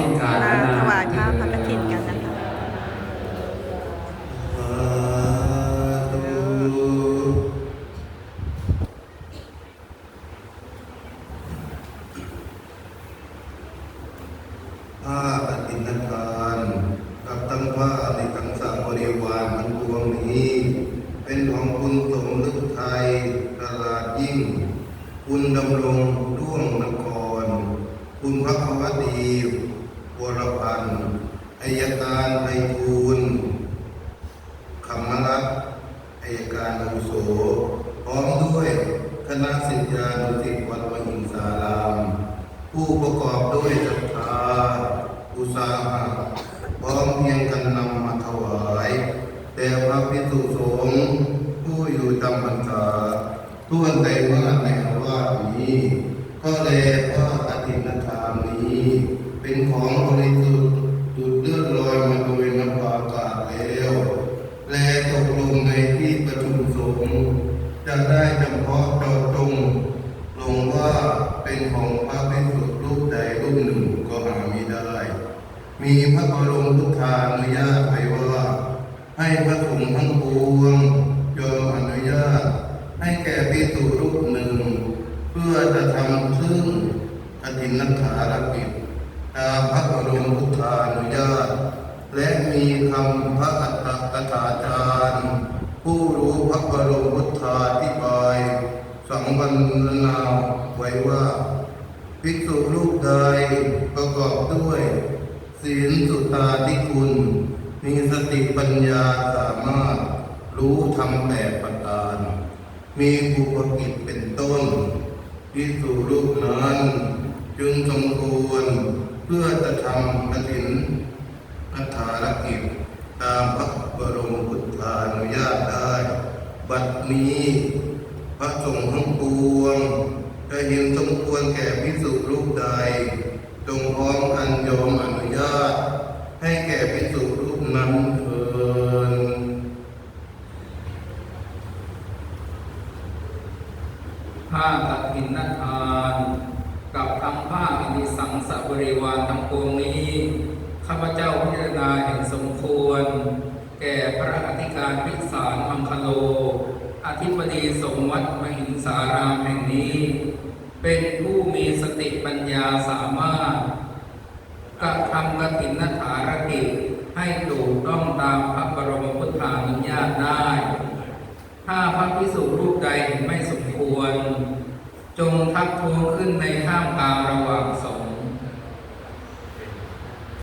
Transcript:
สิ้นกาลมานะถวายผ้าพระกฐินกันนะคะสาธุผ้าปฏิณทานกับทั้งผ้าในทั้งสังบริวารทั้งปวงนี้ เป็นของคุณสมฤทธิ์ไทยตลาดยิ่ง คุณดำรงด้วงนคร คุณพระควดี วรพันธ์อายการไพบูลคำรัตอายการอุโสพร้อมด้วยคณะศิษยานุศิษย์วัดมหิงสาราม ผู้ประกอบด้วยศรัทธาอุตสาหะพร้อมเพียงกันนำมาถวาย แต่พระพิสุสงฆ์ผู้อยู่จำพรรษาทั่วในเมื่อในอาวาสนี้ ก็แลว่าอธินทานนี้ เป็นของบริสุทธิ์จุดเลือดลอยมาโดยน้ำปาากาศแล้วแลตกลงในที่ประชุมสงฆ์จะได้จำเพาะเจาะจงลงว่าเป็นของพระภิกษุรูปใดรูปหนึ่งก็หาไม่ได้ มีพระบรมพุทธานุญาตไว้ว่า ให้พระสงฆ์ทั้งปวงยอมอนุญาต ให้แก่ภิกษุรูปหนึ่ง เพื่อจะทำซึ่งอธินนัฐารกิจ ตามพระบรมพุทธานุญาต และมีคำพระอัตถกถาจารย์ ผู้รู้พระบรมพุทธาธิบาย สังวรณาไว้ว่าภิกษุรูปใดประกอบด้วย ศีลสุตาธิคุณ มีสติปัญญาสามารถ รู้ธรรมแปดประการมีบุพกิจเป็นต้นภิกษุรูปนั้น จึงสมควร พื่อจะทำกฐินอัฐารกิจตามพระบรมพุทธานุญาตได้ บัดนี้พระสงฆ์ทั้งปวงจะเห็นสมควรแก่พิสุรูปใด จงพร้อมกันยอมอนุญาต ให้แก่พิสุรูปนั้นเถิดผ้ากฐินทาน กับทำผ้าอินิสังส บริวารทั้งปวงนี้ ข้าพเจ้าพิจารณาเห็นสมควร แก่พระอธิการพิสารมังคโล อธิบดีสงฆ์วัดมหิงสารามแห่งนี้ เป็นผู้มีสติปัญญาสามารถกระทำกฐินฐารกิจให้ถูกต้องตามพระบรมพุทธานุญาตได้ ถ้าพระพิสุรูปใดเห็นไม่สมควร จงทักท้วงขึ้นในท่ามกลางระหว่างสง